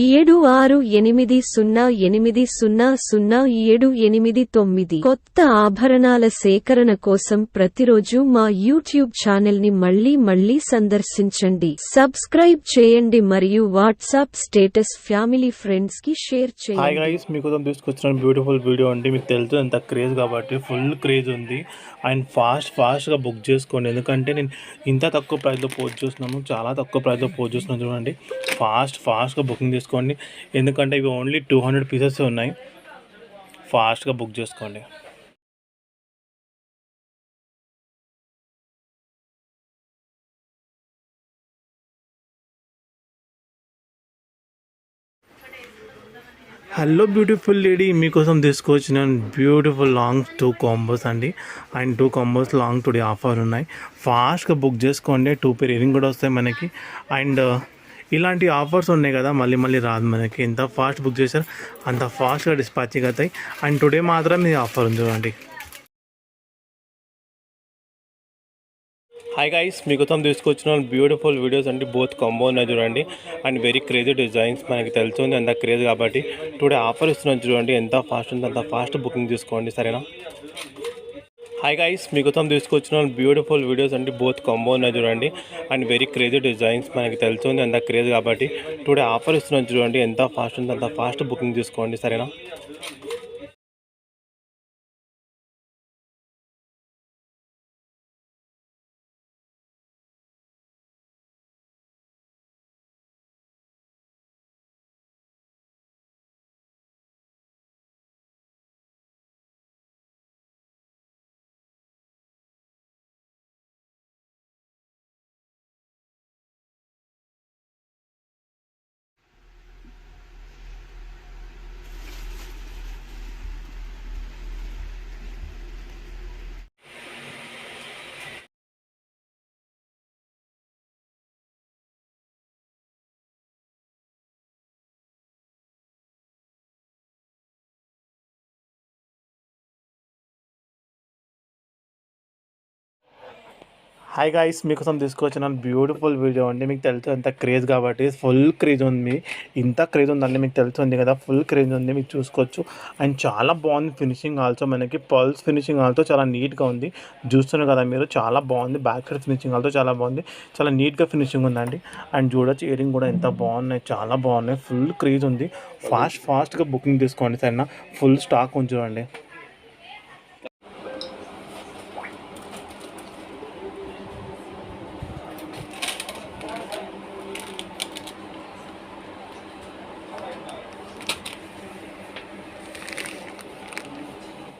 ఏడు ఆరు ఎనిమిది సున్నా ఎనిమిది సున్నా సున్నా ఏడు ఎనిమిది తొమ్మిది. కొత్త ఆభరణాల సేకరణ కోసం ప్రతిరోజు మా యూట్యూబ్ ఛానల్ని మళ్ళీ మళ్ళీ సందర్శించండి. సబ్స్క్రైబ్ చేయండి మరియు వాట్సాప్ స్టేటస్ ఫ్యామిలీ ఫ్రెండ్స్కి షేర్ చేయండి. మీకోసం తీసుకొచ్చిన బ్యూటిఫుల్ వీడియో అండి. మీకు తెలుసు ఎంత క్రేజ్ కాబట్టి ఫుల్ క్రేజ్ ఉంది. అండ్ ఫాస్ట్ ఫాస్ట్గా బుక్ చేసుకోండి. ఎందుకంటే నేను ఇంత తక్కువ ప్రైస్లో పోస్ట్ చేస్తున్నాను చాలా తక్కువ ప్రైస్లో పోస్ట్ చేస్తున్నాను చూడండి. ఫాస్ట్ ఫాస్ట్గా బుకింగ్ చేసుకోండి. ఎందుకంటే ఇవి ఓన్లీ టూ హండ్రెడ్ పీసెస్ ఉన్నాయి. ఫాస్ట్గా బుక్ చేసుకోండి. హలో బ్యూటిఫుల్ లేడీ మీకోసం తీసుకొచ్చిన బ్యూటిఫుల్ లాంగ్ టూ కాంబోస్ అండి. And two combos long today offer ఉన్నాయి. ఫాస్ట్గా బుక్ చేసుకోండి. టూ పేర్ ఇయరింగ్ కూడా వస్తాయి మనకి. అండ్ ఇలాంటి ఆఫర్స్ ఉన్నాయి కదా మళ్ళీ మళ్ళీ రాదు మనకి. ఎంత ఫాస్ట్ బుక్ చేశారు అంత ఫాస్ట్గా డిస్పాచ్ అవుతాయి. అండ్ టుడే మాత్రం ఈ ఆఫర్ ఉంది చూడండి. హాయ్ గైస్ మీకోసం తీసుకొచ్చిన బ్యూటిఫుల్ వీడియోస్ అండి. బోత్ కాంబో ఉన్నాయి చూడండి. అండ్ వెరీ క్రేజీ డిజైన్స్ మనకి తెలుస్తుంది. అంత క్రేజ్ కాబట్టి టుడే ఆఫర్ ఇస్తున్నాం చూడండి. ఎంత ఫాస్ట్ ఉందో అంత ఫాస్ట్ బుకింగ్ తీసుకోండి సరేనా? హాయ్ గైస్ మీకోసం తీసుకొచ్చిన బ్యూటిఫుల్ వీడియోస్ అంటే బోత్ కాంబో ఉన్నాయి చూడండి. అండ్ వెరీ క్రేజీ డిజైన్స్ మనకి తెలుస్తుంది. అంత క్రేజ్ కాబట్టి టుడే ఆఫర్ ఇస్తున్నాం చూడండి. ఎంత ఫాస్ట్ ఉందో అంత ఫాస్ట్ బుకింగ్ తీసుకోండి సరేనా? హాయ్ గాయస్ మీకోసం తీసుకొచ్చిన బ్యూటిఫుల్ వీడియో అండి. మీకు తెలుసు ఎంత క్రేజ్ కాబట్టి ఫుల్ క్రేజ్ ఉంది. ఇంత క్రేజ్ ఉందండి మీకు తెలుస్తుంది కదా ఫుల్ క్రేజ్ ఉంది. మీకు చూసుకోవచ్చు. అండ్ చాలా బాగుంది ఫినిషింగ్ ఆల్సో మనకి పల్స్ ఫినిషింగ్ ఆల్సో చాలా నీట్గా ఉంది. చూస్తున్నారు కదా మీరు చాలా బాగుంది. బ్యాక్ సైడ్ ఫినిషింగ్ ఆల్సో చాలా బాగుంది. చాలా నీట్గా ఫినిషింగ్ ఉందండి. అండ్ చూడొచ్చు ఇయరింగ్ కూడా ఎంత బాగున్నాయి. చాలా బాగున్నాయి. ఫుల్ క్రేజ్ ఉంది. ఫాస్ట్ ఫాస్ట్గా బుకింగ్ తీసుకోండి సరేనా. Full stock ఉంచుడండి